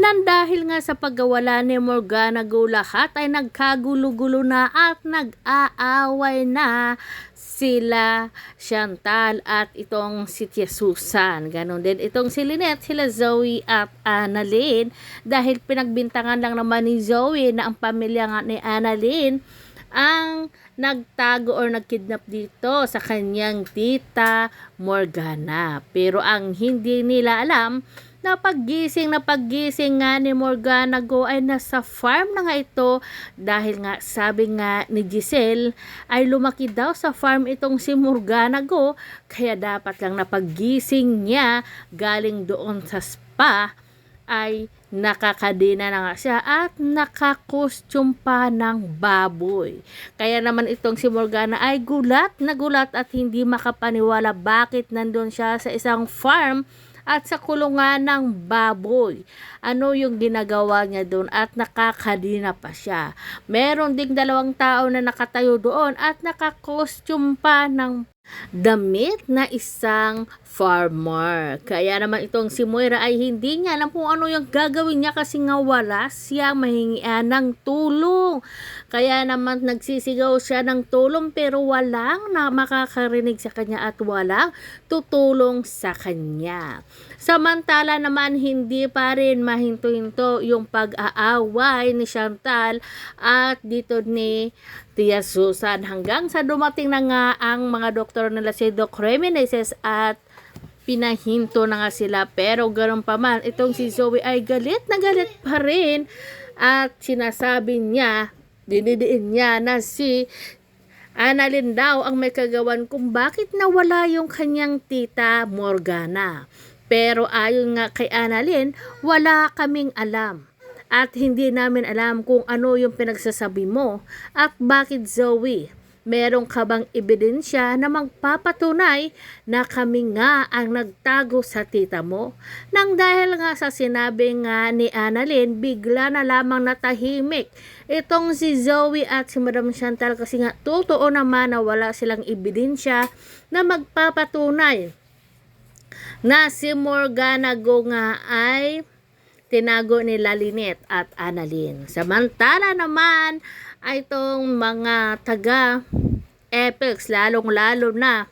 Nang dahil nga sa pagkawala ni Morgana Go lahat ay nagkagulo-gulo na at nag-aaway na sila Chantal at itong si Tia Susan. Ganon din itong si Lynette, sila Zoe at Annalyn dahil pinagbintangan lang naman ni Zoe na ang pamilya nga ni Annalyn ang nagtago or nagkidnap dito sa kanyang tita Morgana. Pero ang hindi nila alam na paggising na paggising nga ni Morgana Go ay nasa farm na nga ito dahil nga sabi nga ni Giselle ay lumaki daw sa farm itong si Morgana Go kaya dapat lang na paggising niya galing doon sa spa ay nakakadina na nga siya at nakakostume pa ng baboy. Kaya naman itong si Morgana ay gulat na gulat at hindi makapaniwala bakit nandun siya sa isang farm at sa kulungan ng baboy. Ano yung ginagawa niya doon at nakakadina pa siya. Meron ding dalawang tao na nakatayo doon at nakakostume pa ng damit na isang farmer. Kaya naman itong si Moira ay hindi niya alam kung ano yung gagawin niya kasi nga wala siya mahingian ng tulong. Kaya naman nagsisigaw siya ng tulong pero walang na makakarinig sa kanya at walang tutulong sa kanya. Samantala naman hindi pa rin mahinto-hinto yung pag-aaway ni Chantal at dito ni Tia Susan hanggang sa dumating na nga ang mga doktor nila si Doc Remeneses at pinahinto na nga sila pero ganoon pa man itong si Zoe ay galit na galit pa rin at sinasabi niya dinidiin niya na si Annalyn daw ang may kagawan kung bakit nawala yung kanyang tita Morgana. Pero ayon nga kay Annalyn, wala kaming alam. At hindi namin alam kung ano yung pinagsasabi mo at bakit Zoe. Meron ka bang ebidensya na magpapatunay na kami nga ang nagtago sa tita mo? Nang dahil nga sa sinabi nga ni Annalyn, bigla na lamang natahimik itong si Zoe at si Madam Chantal kasi nga totoo naman na wala silang ebidensya na magpapatunay na si Morgana Go nga ay tinago ni Lynette at Annalyn. Samantala naman ay itong mga taga Apex, lalong-lalo na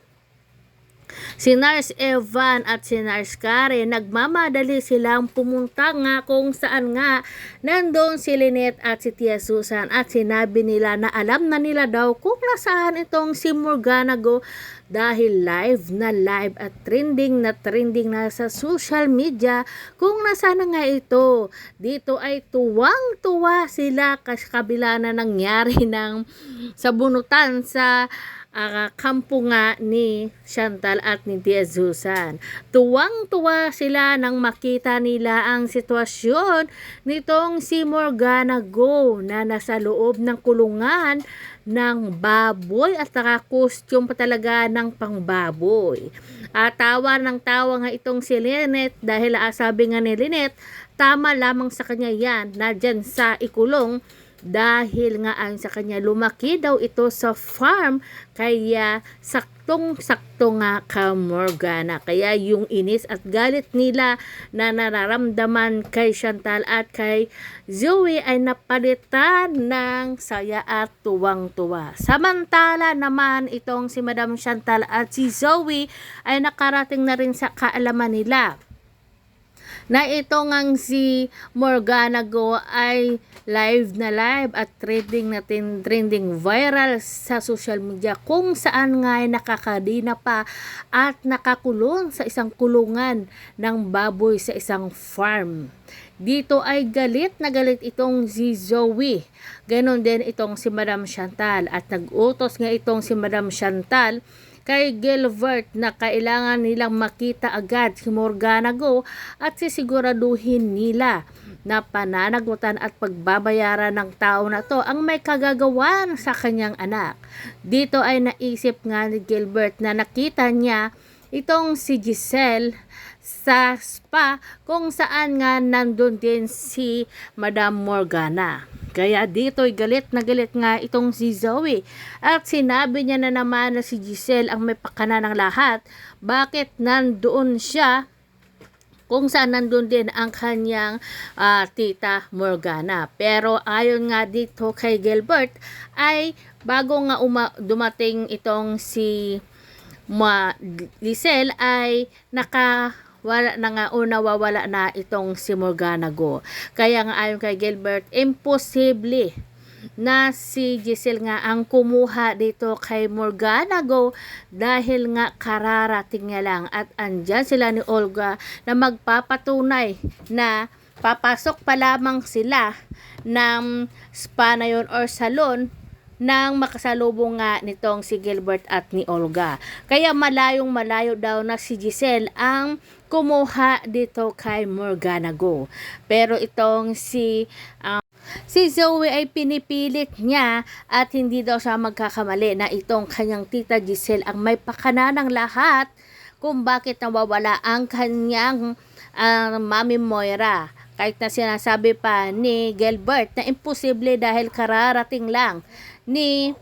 Si Nars Evan at si Nars Karen nagmamadali silang pumunta nga kung saan nga nandun si Lynette at si Tia Susan at sinabi nila na alam na nila daw kung nasaan itong si Morgana Go dahil live na live at trending na trending na sa social media kung nasaan na nga ito. Dito ay tuwang-tuwa sila kasi kabila na nangyari ng sabunutan sa uh, kampo nga ni Chantal at ni Tia Susan. Tuwang-tuwa sila nang makita nila ang sitwasyon nitong si Morgana Go na nasa loob ng kulungan ng baboy at naka-costume pa talaga ng pangbaboy. At tawa ng tawa nga itong si Lynette dahil ah, sabi nga ni Lynette, tama lamang sa kanya yan na dyan sa ikulong dahil nga ang sa kanya lumaki daw ito sa farm. Kaya saktong sakto nga ka Morgana. Kaya yung inis at galit nila na nararamdaman kay Chantal at kay Zoe ay napalitan ng saya at tuwang-tuwa. Samantala naman itong si Madam Chantal at si Zoe ay nakarating na rin sa kaalaman nila na ito ngang si Morgana Go ay live na live at trending natin trending viral sa social media kung saan nga ay nakakadina pa at nakakulong sa isang kulungan ng baboy sa isang farm. Dito ay galit na galit itong si Zoe. Ganon din itong si Madam Chantal at nag-utos nga itong si Madam Chantal kay Gilbert na kailangan nilang makita agad si Morgana Go at sisiguraduhin nila na pananagutan at pagbabayaran ng tao na to ang may kagagawan sa kanyang anak. Dito ay naisip nga ni Gilbert na nakita niya itong si Giselle sa spa kung saan nga nandun din si Madam Morgana. Kaya dito'y galit na galit nga itong si Zoe. At sinabi niya na naman na si Giselle ang may pakana ng lahat. Bakit nandoon siya kung saan nandun din ang kanyang ah, tita Morgana. Pero ayon nga dito kay Gilbert ay bago nga uma- dumating itong si Ma Giselle ay naka wala na nga o nawawala na itong si Morgana Go. Kaya nga ayon kay Gilbert, imposible na si Giselle nga ang kumuha dito kay Morgana Go dahil nga kararating niya lang at andyan sila ni Olga na magpapatunay na papasok pa lamang sila ng spa na yun or salon nang makasalubong nga nitong si Gilbert at ni Olga. Kaya malayong malayo daw na si Giselle ang kumuha dito kay Morgana Go. Pero itong si ah, Si Zoe ay pinipilit niya at hindi daw siya magkakamali na itong kanyang tita Giselle ang may pakana ng lahat kung bakit nawawala ang kanyang ah, mami Moira. Kahit na sinasabi pa ni Gilbert na imposible dahil kararating lang ni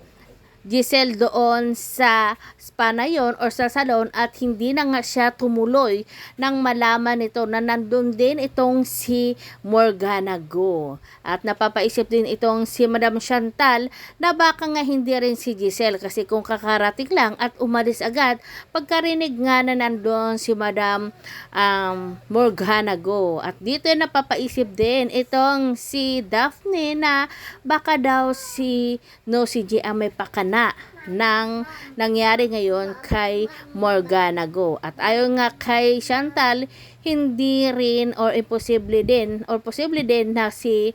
Giselle doon sa spa na yun or sa salon at hindi na nga siya tumuloy nang malaman nito na nandun din itong si Morgana Go. At napapaisip din itong si Madam Chantal na baka nga hindi rin si Giselle kasi kung kakarating lang at umalis agad pagkarinig nga na nandun si Madam um, Morgana Go. At dito napapaisip din itong si Daphne na baka daw si no si G ang may pakana ng nangyari ngayon kay Morgana Go. At ayon nga kay Chantal, hindi rin or imposible din or posible din na si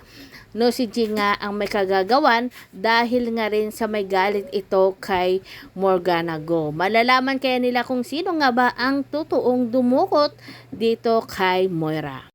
no si G nga ang may kagagawan dahil nga rin sa may galit ito kay Morgana Go. Malalaman kaya nila kung sino nga ba ang totoong dumukot dito kay Moira.